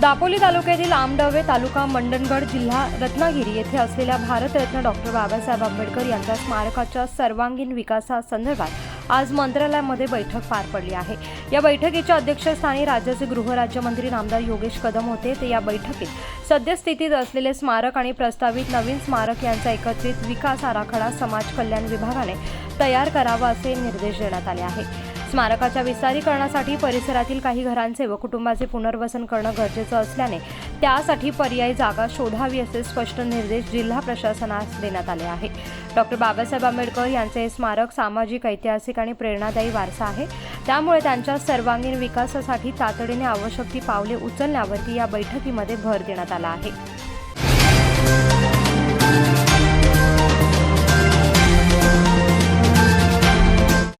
दापोली तालुक्यातील आमडवे तालुका मंडणगड जिल्हा रत्नागिरी येथे असलेल्या भारतरत्न डॉक्टर बाबासाहेब आंबेडकर यांच्या स्मारकाच्या सर्वांगीण विकासासंदर्भात आज मंत्रालयामध्ये बैठक पार पडली आहे. या बैठकीच्या अध्यक्षस्थानी राज्याचे गृहराज्यमंत्री नामदार योगेश कदम होते. ते या बैठकीत सद्यस्थितीत असलेले स्मारक आणि प्रस्तावित नवीन स्मारक यांचा एकत्रित विकास आराखडा समाज कल्याण विभागाने तयार करावा असे निर्देश देण्यात आले आहे स्मारकाच्या विस्तारीकरणासाठी परिसरातील काही घरांचे व कुटुंबाचे पुनर्वसन करणं गरजेचं असल्याने त्यासाठी पर्यायी जागा शोधावी असे स्पष्ट निर्देश जिल्हा प्रशासनास देण्यात आले आहे. डॉक्टर बाबासाहेब आंबेडकर यांचे हे स्मारक सामाजिक ऐतिहासिक आणि प्रेरणादायी वारसा आहे. त्यामुळे त्यांच्या सर्वांगीण विकासासाठी तातडीने आवश्यक ती पावले उचलण्यावरती या बैठकीमध्ये भर देण्यात आला आहे.